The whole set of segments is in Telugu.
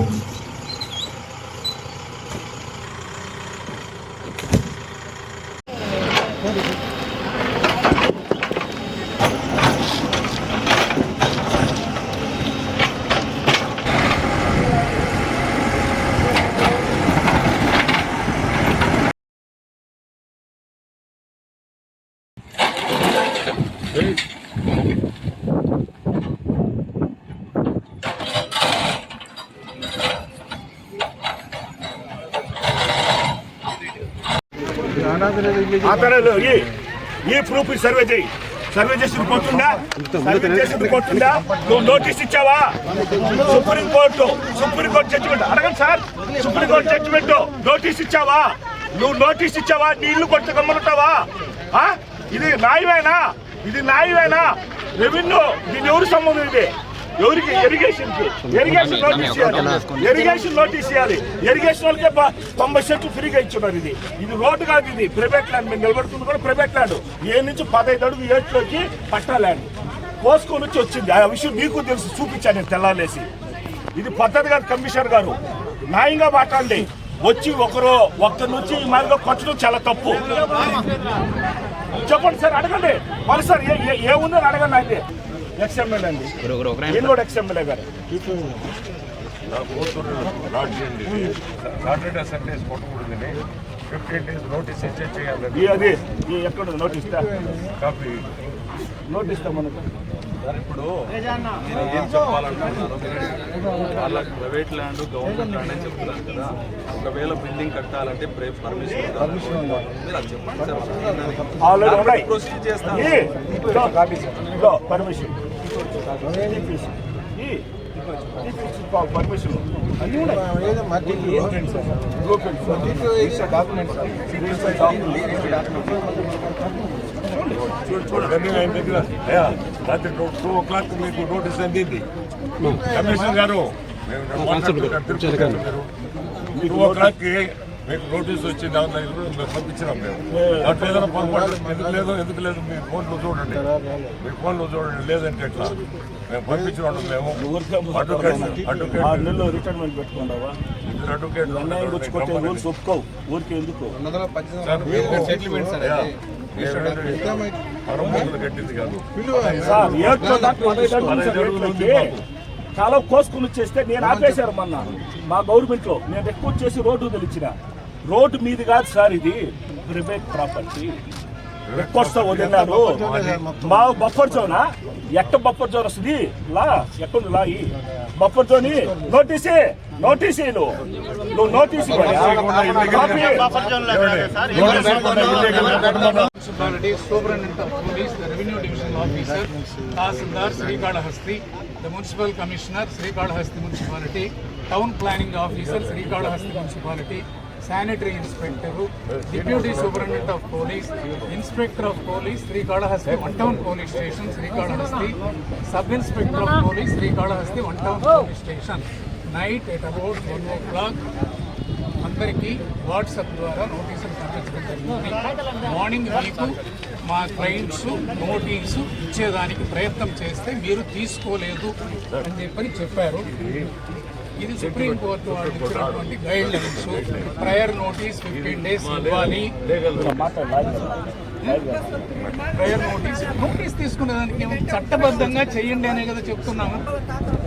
Hey. ఆధారాలు ఈ ప్రూఫ్ సర్వే చేయి సర్వే చేసి రిపోర్ట్ ఉందా సర్వే చేసి పోతుందా ఉందా నువ్వు నోటీస్ ఇచ్చావా? సుప్రీం కోర్టు సుప్రీం జడ్జిమెంట్ అడగండి sir. Supreme court judgement notice ఇచ్చావా? నువ్వు నోటీస్ ఇచ్చావా? నీ ఇల్లు కొట్టు గమ్మునుంటావా? ఆ? ఇది న్యాయమేనా? ఇది న్యాయమేనా? రెవెన్యూ దీని ఎవరు సంబంధం ఇది? ఎవరికి ఇరిగేషన్ ఇరిగేషన్ నోటీస్ ఇవ్వాలి ఇరిగేషన్ నోటీస్ ఇవ్వాలి ఇరిగేషన్ వాళ్ళకే తొంభై సెంట్లు ఫ్రీగా ఇచ్చున్నారు ఇది. ఇది రోడ్డు కాదు ఇది. ప్రైవేట్ ల్యాండ్ మేము నిలబడుతుంది కూడా ప్రైవేట్ ల్యాండ్ ఏ నుంచి పదహైదు అడుగు ఏట్లోకి పట్టా ల్యాండ్ కోసుకొని వచ్చి వచ్చింది. ఆ విషయం మీకు తెలుసు. చూపించాను నేను తెల్లాలేసి ఇది పద్ధతి కాదు కమిషనర్ గారు. న్యాయంగా మాట్లాడండి. వచ్చి ఒకరు ఒక్కరి నుంచి ఈ మాదిరిగా కొట్టడం చాలా తప్పు. చెప్పండి సార్ అడగండి. మరి సార్ ఏ- ఏ- ఏముందని అడగండి అయితే. ఎక్స్ఎమ్మెల్యే అండి. నేను కూడా ఎక్స్ఎమ్మెల్యే గారు? ఫిఫ్టీన్ డేస్ నోటీస్ ఇచ్చే చేయాలని. ఈ అది ఈ ఎక్కడ నోటీస్ కాపీ. నోటీస్ మనకు. ఇప్పుడు మీరు ఏం చెప్పాలనుకుంటున్నారు వాళ్ళకి ప్రైవేట్ ల్యాండ్ గవర్నమెంట్ ల్యాండ్ అని చెప్తున్నారు కదా. ఒకవేళ బిల్డింగ్ కట్టాలంటే పర్మిషన్ మీరు అది చెప్పండి సార్. ప్రొసీడ్ చేస్తాను. ఇదో పర్మిషన్ పర్మిషన్ అన్నీ ఉన్నాయి ఇవన్నీ ఆయన దగ్గర. రాత్రి టూ ఓ క్లాక్ మీకు నోటీస్ అందింది. కమిషనర్ గారు మేము మాట్లాడుకుంటాం టూ ఓ క్లాక్కి మీకు నోటీస్ వచ్చింది దాని దగ్గర మేము పంపించినాం మేము. దాంట్లో ఏదైనా పొరపాటు ఎందుకు లేదు ఎందుకు లేదు మీ ఫోన్లో చూడండి. మీ ఫోన్లో చూడండి లేదంటే ఎట్లా? మేము పంపించినాం మేము అడ్వకేట్ అడ్వకేట్. ఆరు నెలలు రిటైర్మెంట్ పెట్టుకున్నావా ఇద్దరు అడ్వకేట్ అన్నయ్య వచ్చి కొట్టే రూల్స్ ఒప్పుకోవు. ఊరికి ఎందుకు? సెటిల్మెంట్ సార్ పరమూతులు కట్టింది కాదు. చాలా కోసుకుని వచ్చేస్తే నేను ఆపేశారు మొన్న. మా గవర్నమెంట్లో నేను ఎక్కువ చేసి రోడ్డు తెలిచిన రోడ్డు మీది కాదు సార్ ఇది. Private property. ఎక్కువ వదిలినారు. మా బఫర్ జోనా ఎట్ట బఫర్ జోన్ వస్తుంది? లా ఎక్కడ లా ఈ? బఫర్ జోన్ నోటీసే నోటీస్ నువ్వు నువ్వు notice of police, the revenue division officer, Tahsildar Srikalahasti, the municipal commissioner Srikalahasti municipality town planning officer Srikalahasti municipality sanitary inspector deputy superintendent of police inspector of police Srikalahasti one town police station Srikalahasti sub inspector of police Srikalahasti one town police station night at about one o'clock అందరికీ వాట్సాప్ ద్వారా నోటీసులు పంపించడం జరిగింది మార్నింగ్ వరకు మా క్లయింట్స్ నోటీసు ఇచ్చేదానికి ప్రయత్నం చేస్తే మీరు తీసుకోలేదు అని చెప్పని చెప్పారు. ఇది సుప్రీంకోర్టు వాళ్ళు ఇచ్చినటువంటి guidelines prior notice fifteen days ఇవ్వాలి. ప్రయర్ నోటీస్ నోటీస్ తీసుకునేదానికి ఏమో చట్టబద్ధంగా చేయండి అనే కదా చెప్తున్నాము.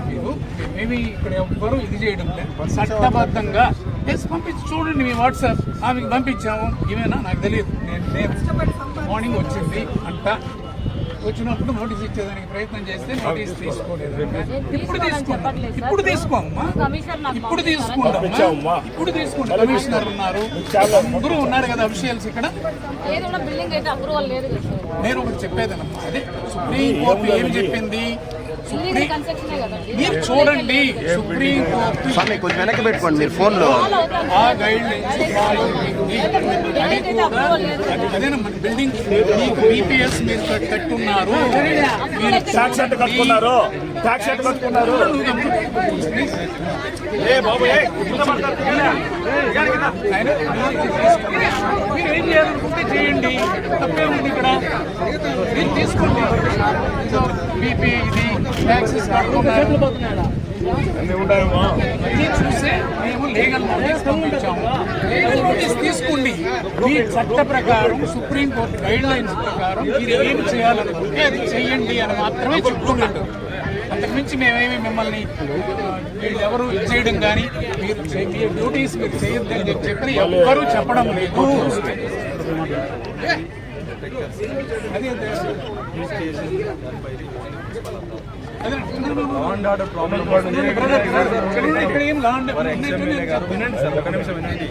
మీరు మేబీ ఇక్కడ ఎవ్వరూ ఇది చేయడం లేదు. చట్టబద్ధంగా ఎస్ పంపించి చూడండి మీ వాట్సాప్. ఆమెకి పంపించాము. ఇవేనా నాకు తెలియదు. నేను నేను మార్నింగ్ వచ్చింది అంట. వచ్చినప్పుడు నోటీస్ ఇచ్చేదానికి ప్రయత్నం చేస్తే నోటీస్ తీసుకోలేదు ఇప్పుడు తీసుకోండి ఇప్పుడు తీసుకోమ్మా ఇప్పుడు తీసుకుంటామ్మా. ఇప్పుడు తీసుకోండి. కమిషనర్ ఉన్నారు. అందరూ ఉన్నారు కదా అఫీషియల్స్ ఇక్కడ. బిల్డింగ్ అయితే అప్రూవల్ లేదు నేను ఒకటి చెప్పేదనమ్మా అదే సుప్రీం కోర్టు ఏం చెప్పింది? మీరు చూడండి. సుప్రీం కోర్టు స్వామి కొంచెం వెనక్కి పెట్టుకోండి మీరు ఫోన్లో. ఆ గైడ్ అదేనమ్మా బిల్డింగ్ మీకు బీపీఎస్ మీరు కట్- కట్టున్నారు మీరు కట్టుకున్నారు. ట్యాక్స్ ఎంత కట్టుకున్నారు ఏ బాబు ఏ మీరు ఏం చేయాలనుకుంటే చేయండి. తప్పే ఉంది ఇక్కడ. మీరు తీసుకోండి. బీపీ ఇది ట్యాక్సెస్ కట్టుకున్నారు అన్నీ ఉన్నాయమ్మా ఇది చూసే మేము లీగల్ నోటీస్ పంపించాము. లీగల్ నోటీస్ తీసుకోండి. మీ చట్ట ప్రకారం సుప్రీంకోర్టు గైడ్ లైన్స్ ప్రకారం మీరు ఏం చేయాలనుకుంటే అది చెయ్యండి అని మాత్రమే చెప్పుకున్నట్టు అంతకుమించి మేమేమి మిమ్మల్ని ఇది చేయడం కానీ మీరు డ్యూటీస్ మీరు చేయొద్దని చెప్పి చెప్పి ఎవ్వరూ చెప్పడం లేదు లాండ్ ఇక్కడ ఏం లా అండ్ వినండి సార్ ఒక నిమిషం వినండి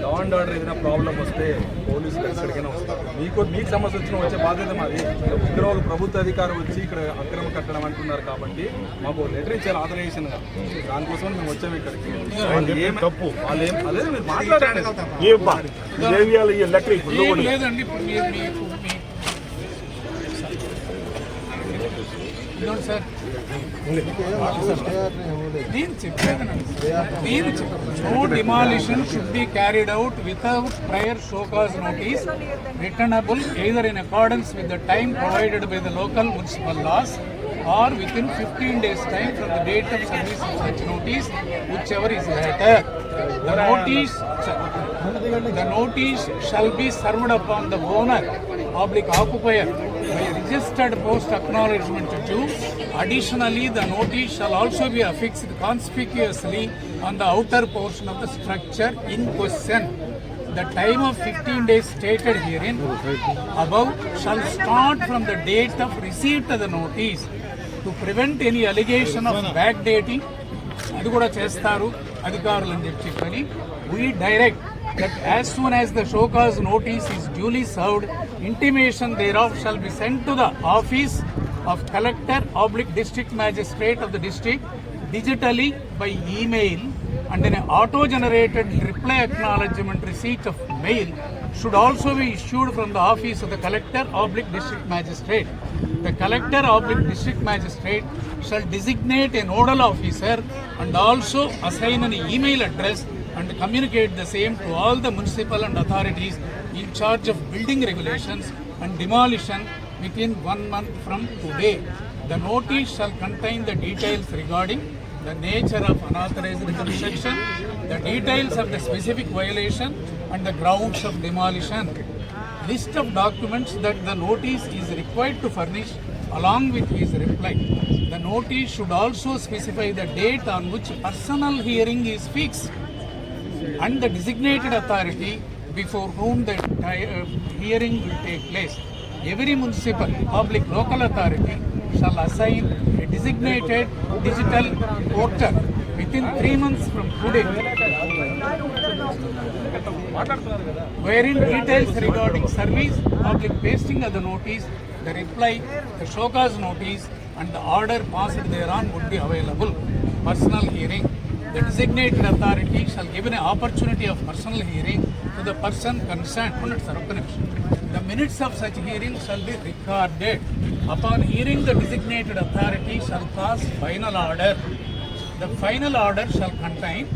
లా అండ్ ఆర్డర్ ఏదైనా ప్రాబ్లం వస్తే పోలీసులు ఎక్కడికైనా వస్తారు మీకు మీకు సమస్య వచ్చిన వచ్చే బాధ్యత మాది. ఇక్కడ ఒక ప్రభుత్వ అధికారం వచ్చి ఇక్కడ అక్రమ కట్టడం అంటున్నారు కాబట్టి మాకు లెటర్ ఇచ్చారు ఆథరైజేషన్గా దానికోసం మేము వచ్చాము ఇక్కడికి. తప్పు. వాళ్ళు ఏం అదే మీరు లేదండి సార్. నేను చెప్పేది నేను no demolition should be carried out without prior show cause notice returnable either in accordance with the time provided by the local municipal laws or within 15 days time from the date of service of such notice, whichever is later. The notice, the notice shall be served upon the owner, public occupier by registered post acknowledgement due additionally the notice shall also be affixed conspicuously on the outer portion of the structure in question the time of fifteen days stated hereinabove shall start from the date of receive the notice to prevent any allegation of back dating అది కూడా చేస్తారు అధికారులు అని చెప్పి కానీ we direct that as soon as the show cause notice is duly served, intimation thereof shall be sent to the office of collector oblique district magistrate of the district digitally by email and an auto-generated reply acknowledgement receipt of mail should also be issued from the office of the collector oblique district magistrate. The collector oblique district magistrate shall designate a nodal officer and also assign an email address communicate the same to all the municipal and authorities in charge of building regulations and demolition within one month from today. The notice shall contain the details regarding the nature of unauthorized construction, the details of the specific violation and the grounds of demolition. List of documents that the notice is required to furnish along with his reply. The notice should also specify the date on which personal hearing is fixed and the designated authority before whom the uh, hearing will take place. Every municipal, public, local authority shall assign a designated digital portal within three months from today wherein details regarding service, public pasting of the notice, the reply, the show cause notice and the order passed thereon would be available. Personal hearing the designated authority shall give an opportunity of personal hearing to the person concerned. The minutes of such hearing shall be recorded. Upon hearing, the designated authority shall pass final order. The final order shall contain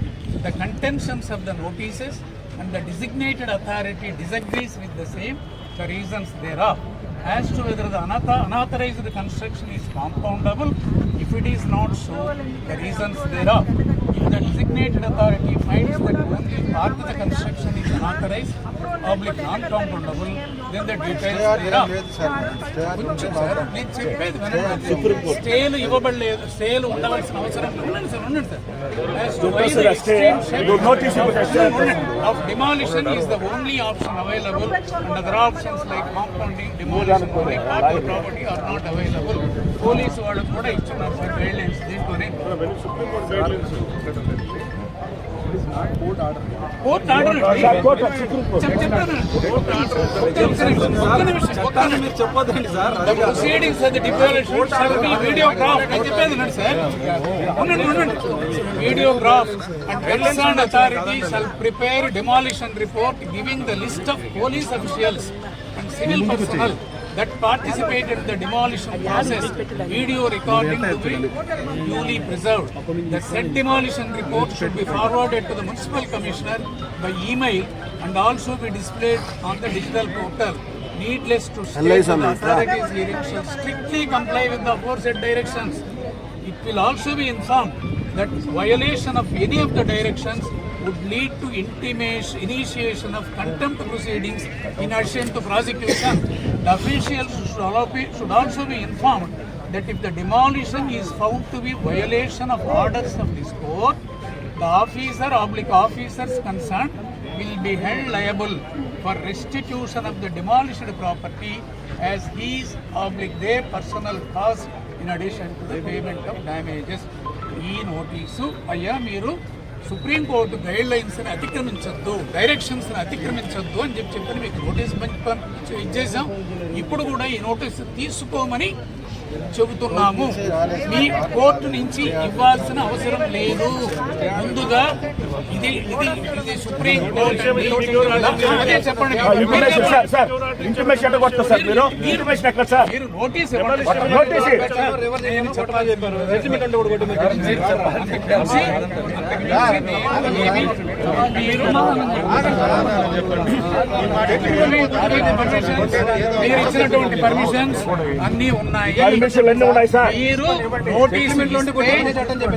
the contents of the notices and the designated authority disagrees with the same, the reasons thereof. As to whether the unauthorized construction is compoundable, if it is not so, the reasons thereof. Designated authority finds that only part of the construction is unauthorized, public non-compoundable, then the details thereof. కొంచెం సార్ నేను చెప్పేది వినండి స్టేలు ఇవ్వబడలేదు స్టేలు ఉండవలసిన అవసరం ఉండండి సార్ ఉండండి sir is the only option available and other options like compounding demolition by public property are not available police వాళ్ళకు కూడా ఇచ్చున్నారు సార్ గైడ్ లైన్స్ దీంట్లోనే ఒక్క నిమిషం మీరు చెప్పొద్దండి sir The proceedings of the demolition shall be videographed. నేను చెప్పేది వినండి సార్. ఉండండి, ఉండండి. Videographed and concerned authority shall prepare demolition report giving the list of police officials and civil personnel that participated in the demolition process. Video recording to be duly preserved. The said demolition report should be forwarded to the municipal commissioner by email and also be displayed on the digital portal. Needless to state, that the authorities hearing shall strictly comply with the aforesaid directions. it will also be informed that violation of any of the directions would lead to intimation, initiation of contempt proceedings in addition to prosecution. The officials should al- be- should also be informed that if the demolition is found to be violation of orders of this court, the officer oblique officers concerned will be held liable for restitution of the demolished property as his oblique their personal cost in addition to the payment of damages. ఈ నోటీసు అయ్యా మీరు సుప్రీంకోర్టు గైడ్ లైన్స్ని అతిక్రమించొద్దు డైరెక్షన్స్ని అతిక్రమించొద్దు అని చెప్పి చెప్పని మీకు నోటీస్ ఇచ్చేసాం ఇప్పుడు కూడా ఈ నోటీస్ తీసుకోమని చెబుతున్నాము. మీ కోర్టు నుంచి ఇవ్వాల్సిన అవసరం లేదు. ముందుగా ఇది ఇది ఇది సుప్రీం కోర్టు అదే చెప్పండి. ఇంటిమేషన్ సార్ సార్ ఇంటిమేషన్ ఎట్లా కొడతారు సార్ మీరు? ఇంటిమేషన్ ఎక్కడ సార్ మీరు నోటీస్ ఇవ్వండి. మీరు ఇచ్చినటువంటి పర్మిషన్స్ అన్ని ఉన్నాయి. పర్మిషన్లు అన్నీ ఉన్నాయి సార్ మీరు నోటీస్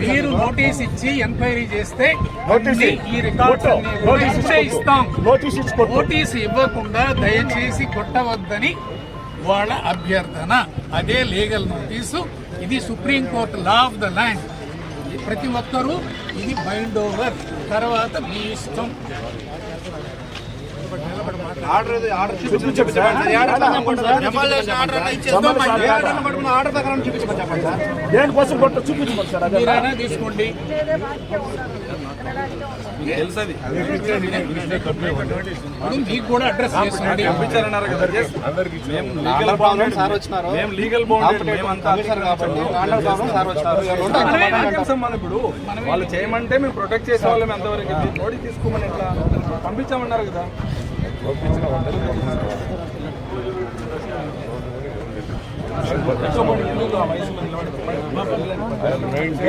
మీరు నోటీస్ ఇచ్చి ఎంక్వైరీ చేస్తే నోటీస్ అన్ని ఈ రికార్డ్స్ నోటీస్ ఇస్తాం నోటీస్. నోటీస్ ఇవ్వకుండా దయచేసి కొట్టవద్దని వాళ్ళ అభ్యర్థన. అదే లీగల్ నోటీసు. ఇది supreme court law of the land. ప్రతి ఒక్కరూ ఇది బైండ్ ఓవర్. తర్వాత మీ ఇష్టం. దేనికోసం తీసుకోండి. మీకు కూడా అడ్రస్ పంపించారన్నారు కదా. అందరికి మేము లీగల్ బౌండెడ్ ఇప్పుడు వాళ్ళు చేయమంటే మేము ప్రొటెక్ట్ చేసే వాళ్ళం ఎంతవరకు నోటీస్ తీసుకోమని ఎట్లా? పంపించామన్నారు కదా.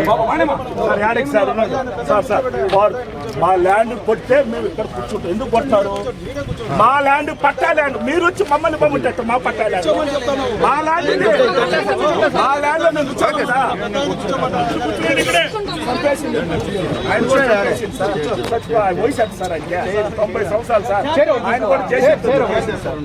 సార్ సార్ ఉన్నది? సార్ మా ల్యాండ్ కొట్టే మేము ఇక్కడ కూర్చుంటాం. ఎందుకు కొట్టారు మా ల్యాండ్ పట్టా ల్యాండ్. మీరు వచ్చి మమ్మల్ని పంపించారు మా పట్టా ల్యాండ్. మా ల్యాండ్ మా ల్యాండ్ మేము కూర్చోం కదా. ఆయన వయసు సార్ ఆయనకి? తొంభై సంవత్సరాలు సార్. ఆయన కూడా చేసేది సార్